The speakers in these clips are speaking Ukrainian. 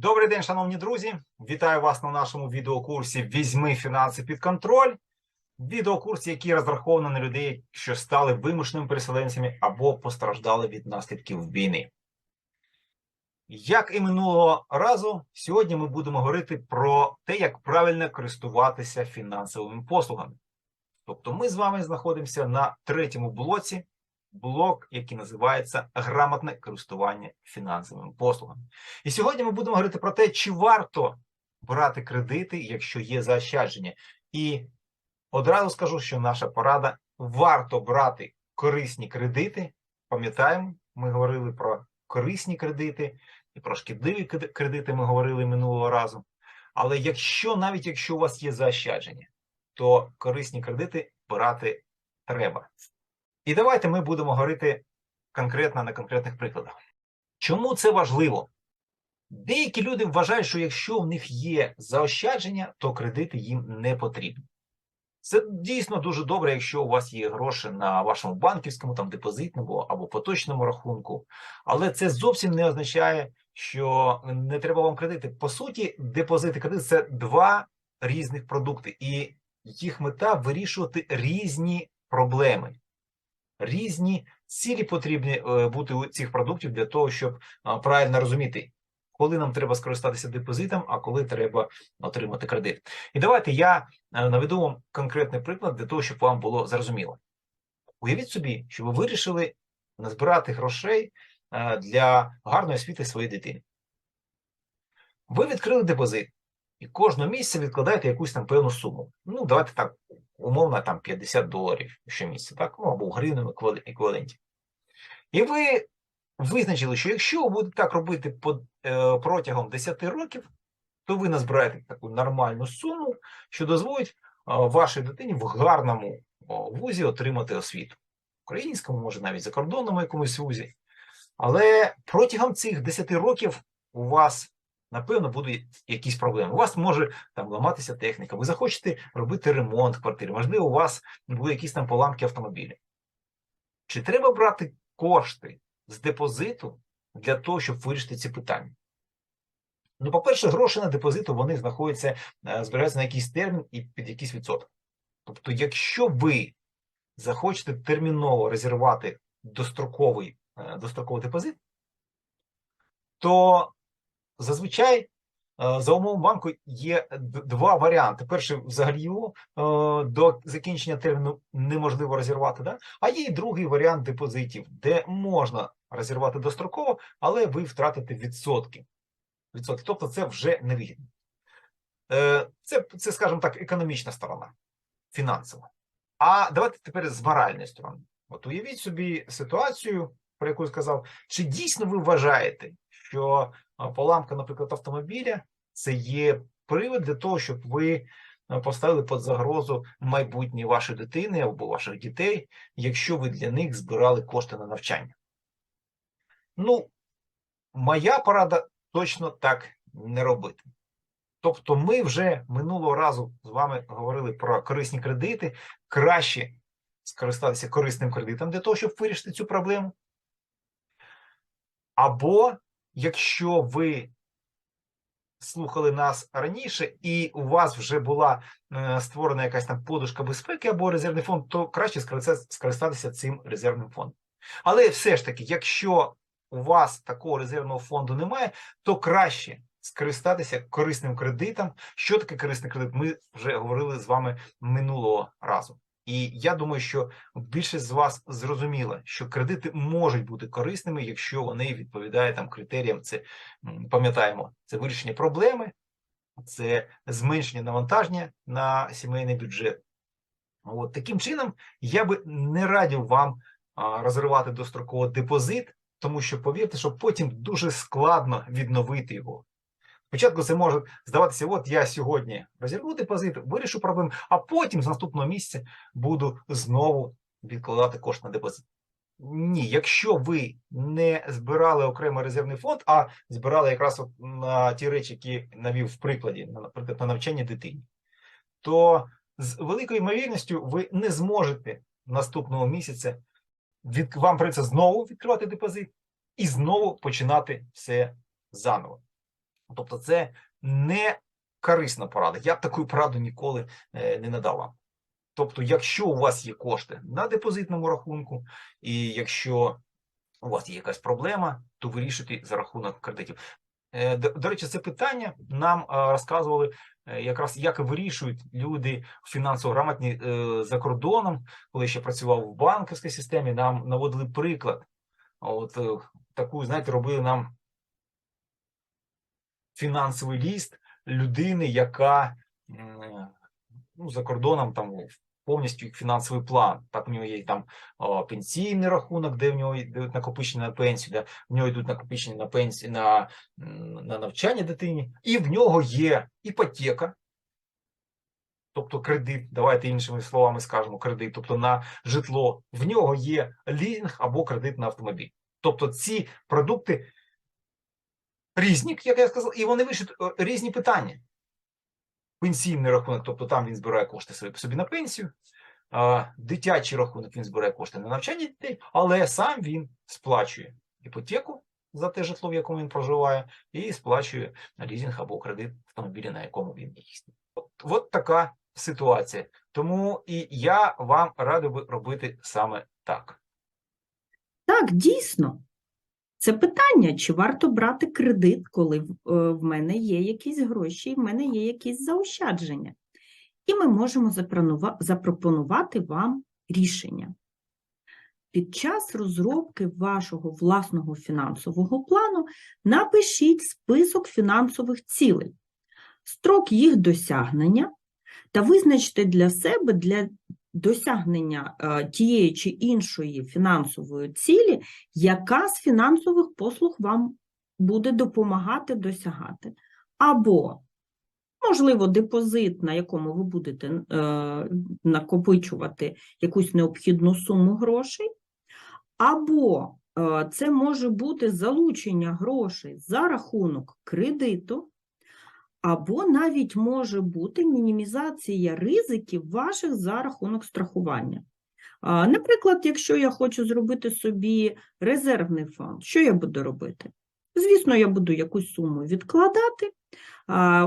Добрий день, шановні друзі! Вітаю вас на нашому відеокурсі Візьми фінанси під контроль. Відеокурс, який розрахований на людей, що стали вимушеними переселенцями або постраждали від наслідків війни. Як і минулого разу, сьогодні ми будемо говорити про те, як правильно користуватися фінансовими послугами. Тобто, ми з вами знаходимося на третьому блоці, блок, який називається грамотне користування фінансовими послугами. І сьогодні ми будемо говорити про те, чи варто брати кредити, якщо є заощадження. І одразу скажу, що наша порада варто брати корисні кредити. Пам'ятаємо, ми говорили про корисні кредити і про шкідливі кредити ми говорили минулого разу. Але якщо навіть якщо у вас є заощадження, то корисні кредити брати треба. І давайте ми будемо говорити конкретно на конкретних прикладах. Чому це важливо? Деякі люди вважають, що якщо в них є заощадження, то кредити їм не потрібні. Це дійсно дуже добре, якщо у вас є гроші на вашому банківському, там депозитному або поточному рахунку. Але це зовсім не означає, що не треба вам кредити. По суті, депозит і кредит це два різних продукти, і їх мета вирішувати різні проблеми. Різні цілі потрібні е, бути у цих продуктів для того, щоб правильно розуміти, коли нам треба скористатися депозитом, а коли треба отримати кредит. І давайте я е, наведу вам конкретний приклад для того, щоб вам було зрозуміло. Уявіть собі, що ви вирішили назбирати грошей е, для гарної освіти своєї дитини. Ви відкрили депозит і кожного місяця відкладаєте якусь там певну суму. Ну, давайте так, умовно, там 50 доларів щомісяця, так? Ну, або в гривневому еквіваленті. І ви визначили, що якщо ви будете так робити по, е, протягом 10 років, то ви назбираєте таку нормальну суму, що дозволить е, вашій дитині в гарному о, вузі отримати освіту. Українському, може навіть закордонному якомусь вузі. Але протягом цих 10 років у вас, напевно, будуть якісь проблеми. У вас може там ламатися техніка, ви захочете робити ремонт квартири, можливо, у вас будуть якісь там поламки автомобіля. Чи треба брати кошти з депозиту для того, щоб вирішити ці питання? Ну, по-перше, гроші на депозиту вони знаходяться, е, збираються на якийсь термін і під якийсь відсоток. Тобто, якщо ви захочете терміново резервувати достроковий, е, достроковий депозит, то зазвичай е, за умовами банку є два варіанти. Перший, взагалі його е, до закінчення терміну неможливо розірвати, да? а є і другий варіант депозитів, де можна розірвати достроково, але ви втратите відсотки. відсотки. Тобто це вже невигідно. Е, Це, це, скажімо так, економічна сторона, фінансова. А давайте тепер з моральної сторони. От уявіть собі ситуацію, про яку я сказав, чи дійсно ви вважаєте, що поламка, наприклад, автомобіля це є привід для того, щоб ви поставили під загрозу майбутнє вашої дитини або ваших дітей, якщо ви для них збирали кошти на навчання? Ну, моя порада точно так не робити. Тобто, ми вже минулого разу з вами говорили про корисні кредити. Краще скористатися корисним кредитом для того, щоб вирішити цю проблему. Або якщо ви слухали нас раніше, і у вас вже була е, створена якась там подушка безпеки або резервний фонд, то краще скористатися цим резервним фондом. Але все ж таки, якщо у вас такого резервного фонду немає, то краще скористатися корисним кредитом. Що таке корисний кредит? Ми вже говорили з вами минулого разу. І я думаю, що більшість з вас зрозуміла, що кредити можуть бути корисними, якщо вони відповідають там критеріям. Це пам'ятаємо, це вирішення проблеми, це зменшення навантаження на сімейний бюджет. От таким чином я би не радив вам розривати достроково депозит, тому що повірте, що потім дуже складно відновити його. Спочатку це може здаватися, от я сьогодні розірву депозит, вирішу проблему, а потім з наступного місяця буду знову відкладати кошти на депозит. Ні, якщо ви не збирали окремий резервний фонд, а збирали якраз от на ті речі, які навів в прикладі, наприклад, на навчання дитині, то з великою ймовірністю ви не зможете наступного місяця від вам прийдеться знову відкривати депозит і знову починати все заново. Тобто, це не корисна порада. Я б таку пораду ніколи е, не надав вам. Тобто, якщо у вас є кошти на депозитному рахунку, і якщо у вас є якась проблема, то вирішуйте за рахунок кредитів. Е, До, речі, це питання нам розказували е, якраз як вирішують люди фінансово грамотні за кордоном, коли ще працював в банківській системі, нам наводили приклад. От таку, знаєте, робили нам фінансовий ліст людини, яка ну, за кордоном там повністю фінансовий план. Так, у нього є там пенсійний рахунок, де в нього йдуть накопичення на пенсію, де в нього йдуть накопичення на пенсію на, на навчання дитині, і в нього є іпотека. Тобто кредит, давайте іншими словами скажемо кредит, тобто на житло, в нього є лізинг або кредит на автомобіль. Тобто ці продукти різні, як я сказав, і вони вирішують е, різні питання. Пенсійний рахунок, тобто там він збирає кошти собі, на пенсію, дитячий рахунок він збирає кошти на навчання дітей, але сам він сплачує іпотеку за те житло, в якому він проживає, і сплачує лізинг або кредит автомобіля, на якому він їздить. От, от така ситуація. Тому і я вам радив би робити саме так. Так, дійсно. Це питання, чи варто брати кредит, коли в е, мене є якісь гроші, в мене є якісь заощадження. І ми можемо запропонувати вам рішення. Під час розробки вашого власного фінансового плану напишіть список фінансових цілей, строк їх досягнення та визначте для себе для досягнення е, тієї чи іншої фінансової цілі, яка з фінансових послуг вам буде допомагати досягати. Або, можливо, депозит, на якому ви будете е, накопичувати якусь необхідну суму грошей, або е, це може бути залучення грошей за рахунок кредиту, або навіть може бути мінімізація ризиків ваших за рахунок страхування. Наприклад, якщо я хочу зробити собі резервний фонд, що я буду робити? Звісно, я буду якусь суму відкладати,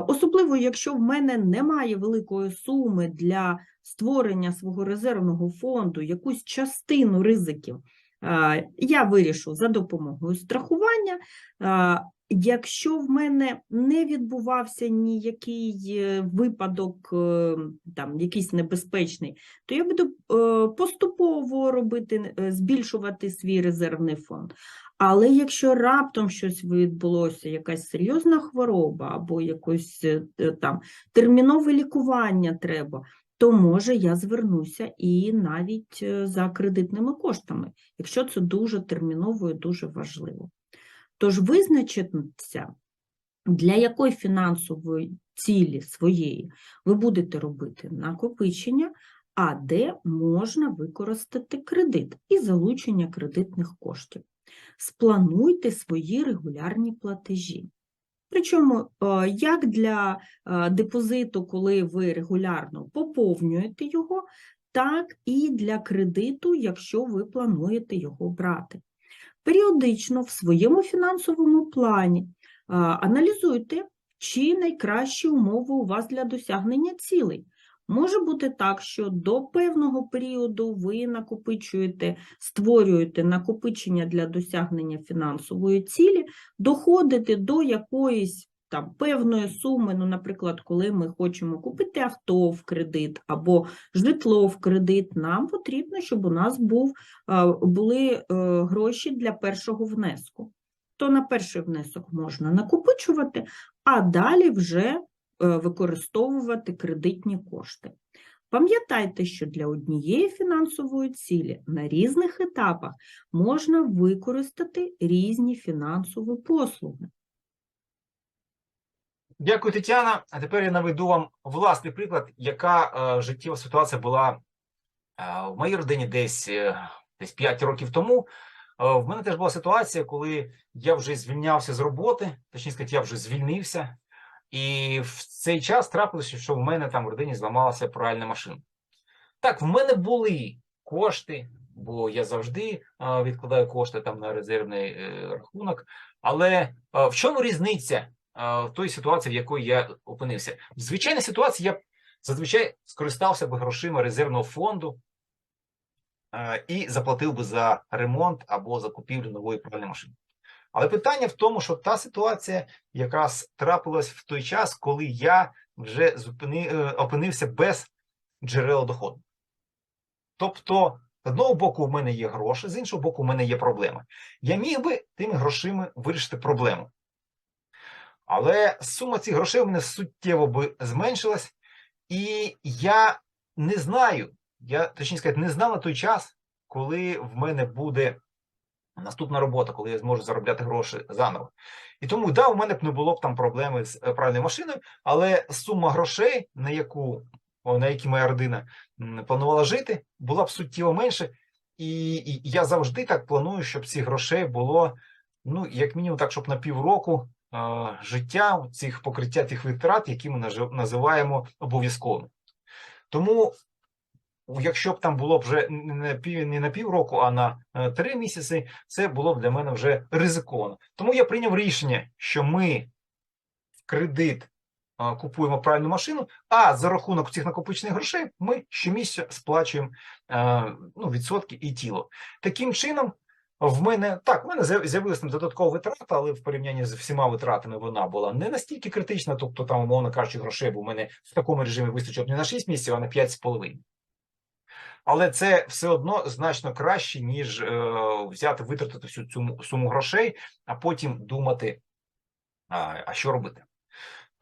особливо якщо в мене немає великої суми для створення свого резервного фонду, якусь частину ризиків я вирішу за допомогою страхування. Якщо в мене не відбувався ніякий е, випадок, е, там якийсь небезпечний, то я буду е, поступово робити, збільшувати свій резервний фонд. Але якщо раптом щось відбулося, якась серйозна хвороба або якось там термінове лікування треба, то може я звернуся і навіть за кредитними коштами, якщо це дуже терміново і дуже важливо. Тож визначитися, для якої фінансової цілі своєї ви будете робити накопичення, а де можна використати кредит і залучення кредитних коштів. Сплануйте свої регулярні платежі. Причому е, як для е, депозиту, коли ви регулярно поповнюєте його, так і для кредиту, якщо ви плануєте його брати. Періодично в своєму фінансовому плані аналізуйте, чи найкращі умови у вас для досягнення цілей. Може бути так, що до певного періоду ви накопичуєте, створюєте накопичення для досягнення фінансової цілі, доходите до якоїсь там певної суми, ну, наприклад, коли ми хочемо купити авто в кредит або житло в кредит, нам потрібно, щоб у нас був, були е, гроші для першого внеску. То на перший внесок можна накопичувати, а далі вже е, використовувати кредитні кошти. Пам'ятайте, що для однієї фінансової цілі на різних етапах можна використати різні фінансові послуги. Дякую, Тетяна. А тепер я наведу вам власний приклад, яка е, життєва ситуація була е, в моїй родині десь, е, десь 5 років тому. Е, в мене теж була ситуація, коли я вже звільнявся з роботи, точніше сказати, я вже звільнився, і в цей час трапилося, що в мене там в родині зламалася пральна машина. Так, в мене були кошти, бо я завжди е, відкладаю кошти там на резервний е, рахунок. Але е, в чому різниця в той ситуації, в якій я опинився. В звичайній ситуації я зазвичай скористався б грошима резервного фонду і заплатив би за ремонт або за купівлю нової пральної машини. Але питання в тому, що та ситуація якраз трапилась в той час, коли я вже зупини, е, опинився без джерел доходу. Тобто, з одного боку, в мене є гроші, з іншого боку, в мене є проблема. Я міг би тими грошима вирішити проблему. Але сума цих грошей у мене суттєво би зменшилась, і я не знаю, я точніше сказати, не знав на той час, коли в мене буде наступна робота, коли я зможу заробляти гроші заново. І тому, да, у мене б не було б там проблеми з е, пральною машиною, але сума грошей, на яку на які моя родина планувала жити, була б суттєво менше. І, і я завжди так планую, щоб цих грошей було, ну, як мінімум, так, щоб на півроку життя, цих покриття тих витрат, які ми називаємо обов'язковими. Тому, якщо б там було б вже не пів, не на півроку, а на е, три місяці, це було б для мене вже ризиковано. Тому я прийняв рішення, що ми в кредит купуємо правильну машину, а за рахунок цих накопичених грошей ми щомісяця сплачуємо е, ну, відсотки і тіло. Таким чином, в мене так, в мене з'яв- з'явилася додаткова витрата, але в порівнянні з всіма витратами вона була не настільки критична, тобто там, умовно кажучи, грошей, бо в мене в такому режимі вистачило не на 6 місяців, а на 5,5. Але це все одно значно краще, ніж е, взяти, витратити всю цю суму грошей, а потім думати, а, а що робити.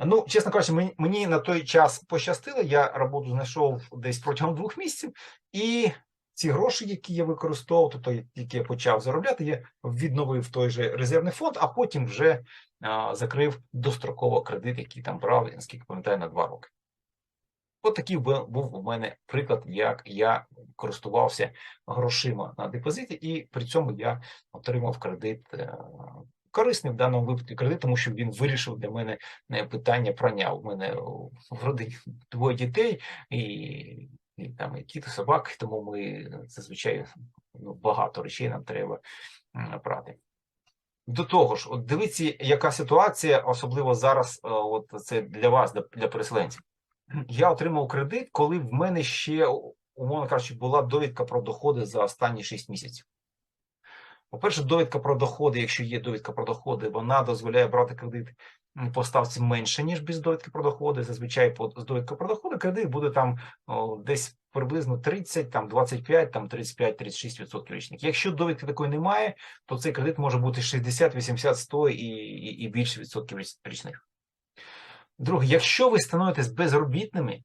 Ну, чесно кажучи, мені, мені на той час пощастило. Я роботу знайшов десь протягом двох місяців, і ці гроші, які я використовував, тобто які я почав заробляти, я відновив той же резервний фонд, а потім вже а, закрив достроково кредит, який там брав, наскільки пам'ятаю, на два роки. От такий бу- був у мене приклад, як я користувався грошима на депозиті, і при цьому я отримав кредит. е, Корисний в даному випадку кредит, тому що він вирішив для мене е, питання прання. У мене в родині двоє дітей і, і там і кіт, і собак, тому ми зазвичай ну, багато речей нам треба прати. До того ж, от дивіться, яка ситуація, особливо зараз, е, от це для вас, для переселенців. Я отримав кредит, коли в мене ще, умовно кажучи, була довідка про доходи за останні 6 місяців. По-перше, довідка про доходи, якщо є довідка про доходи, вона дозволяє брати кредит по ставці менше, ніж без довідки про доходи. Зазвичай з довідкою про доходи кредит буде там десь приблизно 30, там 25, там 35-36% річних. Якщо довідки такої немає, то цей кредит може бути 60, 80, 100 і, і, і більше відсотків річних. Друге, якщо ви становитесь безробітними,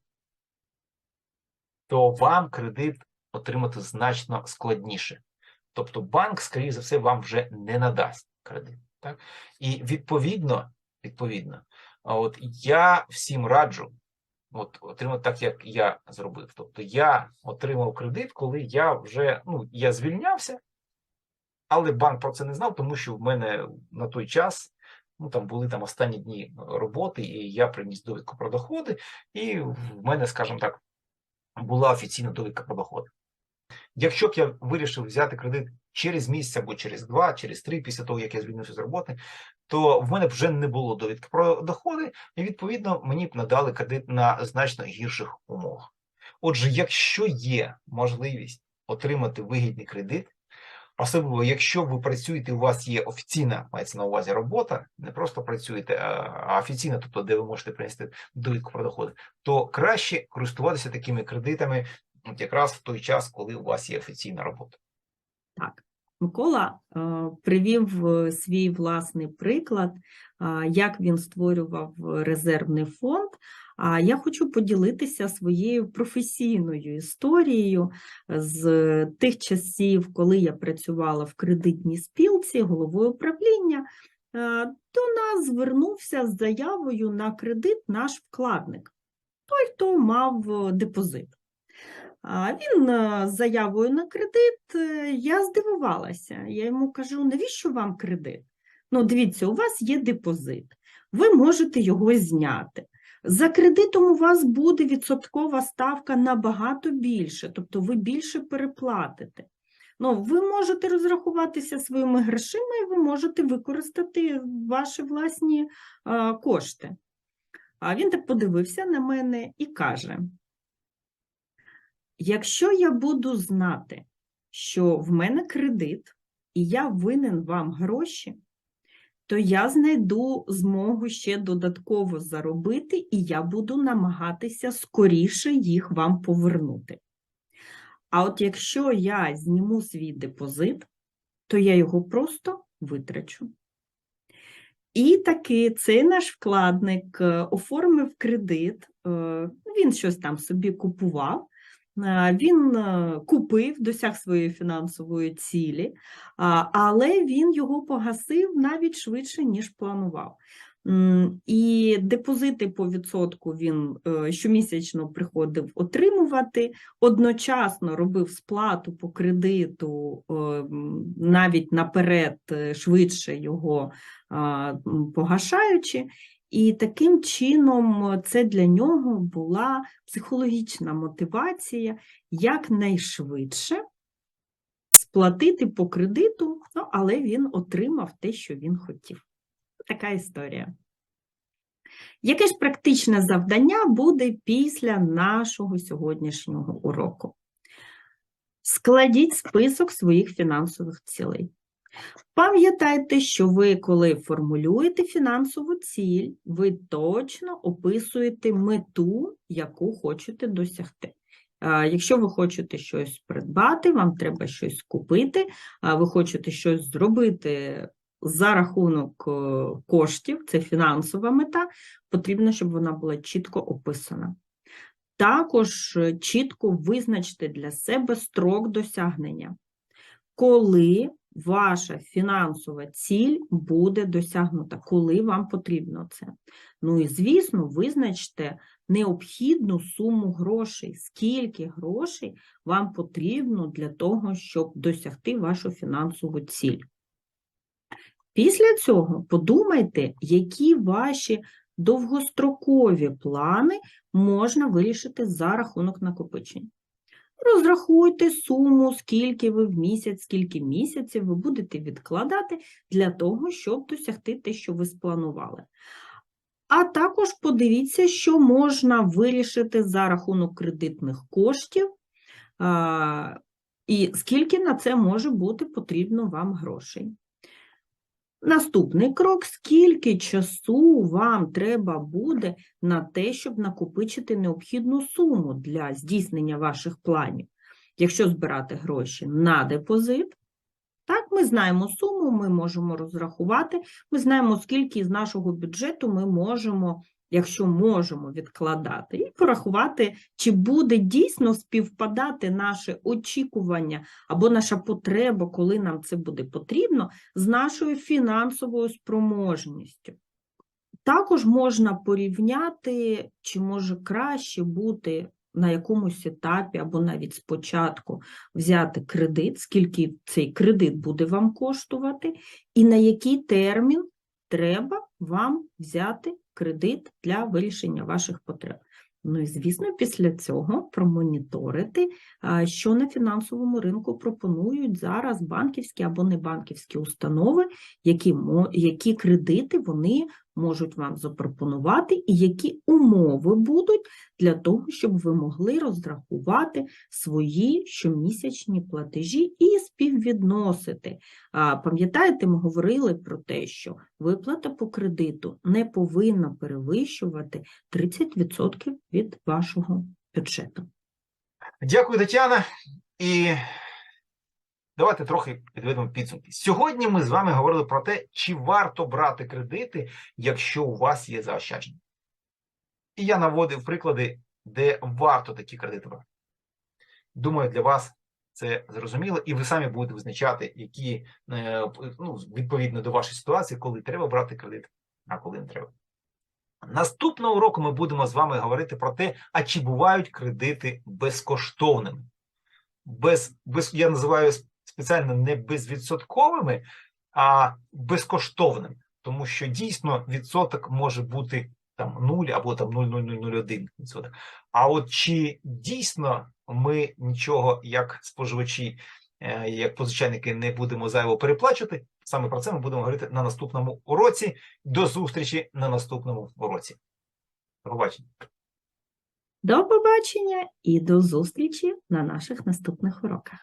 то вам кредит отримати значно складніше. Тобто банк, скоріше за все, вам вже не надасть кредит. Так? І відповідно, відповідно, от я всім раджу от, отримати так, як я зробив. Тобто я отримав кредит, коли я вже ну, я звільнявся, але банк про це не знав, тому що в мене на той час ну, там були там останні дні роботи, і я приніс довідку про доходи, і в мене, скажімо так, була офіційна довідка про доходи. Якщо б я вирішив взяти кредит через місяць або через два, через три, після того, як я звільнився з роботи, то в мене б вже не було довідки про доходи, і відповідно мені б надали кредит на значно гірших умовах. Отже, якщо є можливість отримати вигідний кредит, особливо якщо ви працюєте, у вас є офіційна, мається на увазі робота, не просто працюєте, а офіційна, тобто де ви можете принести довідку про доходи, то краще користуватися такими кредитами от якраз в той час, коли у вас є офіційна робота. Так, Микола е, привів е, свій власний приклад, е, як він створював резервний фонд. А я хочу поділитися своєю професійною історією з тих часів, коли я працювала в кредитній спілці головою управління. До нас звернувся з заявою на кредит наш вкладник, той, хто мав депозит. Він е, з заявою на кредит, е, я здивувалася. Я йому кажу, навіщо вам кредит? Ну, дивіться, у вас є депозит, ви можете його зняти. За кредитом у вас буде відсоткова ставка набагато більше, тобто ви більше переплатите. Ну, ви можете розрахуватися своїми грошима, і ви можете використати ваші власні а, кошти. А він так подивився на мене і каже: якщо я буду знати, що в мене кредит, і я винен вам гроші, то я знайду змогу ще додатково заробити, і я буду намагатися скоріше їх вам повернути. А от якщо я зніму свій депозит, то я його просто витрачу. І таки цей наш вкладник е, оформив кредит, е, він щось там собі купував, він е, купив, досяг своєї фінансової цілі, але він його погасив навіть швидше, ніж планував. І депозити по відсотку він е, щомісячно приходив отримувати, одночасно робив сплату по кредиту, е, навіть наперед е, швидше його погашаючи. І таким чином це для нього була психологічна мотивація якнайшвидше сплатити по кредиту, ну, але він отримав те, що він хотів. Така історія. Яке ж практичне завдання буде після нашого сьогоднішнього уроку? Складіть список своїх фінансових цілей. Пам'ятайте, що ви, коли формулюєте фінансову ціль, ви точно описуєте мету, яку хочете досягти. Якщо ви хочете щось придбати, вам треба щось купити, ви хочете щось зробити за рахунок е, коштів, це фінансова мета, потрібно, щоб вона була чітко описана. Також е, чітко визначте для себе строк досягнення, коли ваша фінансова ціль буде досягнута, коли вам потрібно це. Ну і, звісно, визначте необхідну суму грошей, скільки грошей вам потрібно для того, щоб досягти вашу фінансову ціль. Після цього подумайте, які ваші довгострокові плани можна вирішити за рахунок накопичень. Розрахуйте суму, скільки ви в місяць, скільки місяців ви будете відкладати для того, щоб досягти те, що ви спланували. А також подивіться, що можна вирішити за рахунок кредитних коштів, і скільки на це може бути потрібно вам грошей. Наступний крок: скільки часу вам треба буде на те, щоб накопичити необхідну суму для здійснення ваших планів. Якщо збирати гроші на депозит, так, ми знаємо суму, ми можемо розрахувати, ми знаємо, скільки з нашого бюджету ми можемо, якщо можемо, відкладати, і порахувати, чи буде дійсно співпадати наше очікування або наша потреба, коли нам це буде потрібно, з нашою фінансовою спроможністю. Також можна порівняти, чи може краще бути на якомусь етапі або навіть спочатку взяти кредит, скільки цей кредит буде вам коштувати, і на який термін треба вам взяти кредит для вирішення ваших потреб. Ну і, звісно, після цього промоніторити, що на фінансовому ринку пропонують зараз банківські або небанківські установи, які, які кредити вони можуть вам запропонувати, і які умови будуть для того, щоб ви могли розрахувати свої щомісячні платежі і співвідносити. Пам'ятаєте, ми говорили про те, що виплата по кредиту не повинна перевищувати 30% від вашого бюджету. Дякую, Тетяна. І давайте трохи підведемо підсумки. Сьогодні ми з вами говорили про те, чи варто брати кредити, якщо у вас є заощадження. І я наводив приклади, де варто такі кредити брати. Думаю, для вас це зрозуміло, і ви самі будете визначати, які е, ну, відповідно до вашої ситуації, коли треба брати кредит, а коли не треба. Наступного уроку ми будемо з вами говорити про те, а чи бувають кредити безкоштовними. Без, без, я називаю спеціально не безвідсотковими, а безкоштовними. Тому що дійсно відсоток може бути там 0 або там 0,0001 відсоток. А от чи дійсно ми нічого, як споживачі, е, як позичальники не будемо зайво переплачувати. Саме про це ми будемо говорити на наступному уроці. До зустрічі на наступному уроці. До побачення. До побачення і до зустрічі на наших наступних уроках.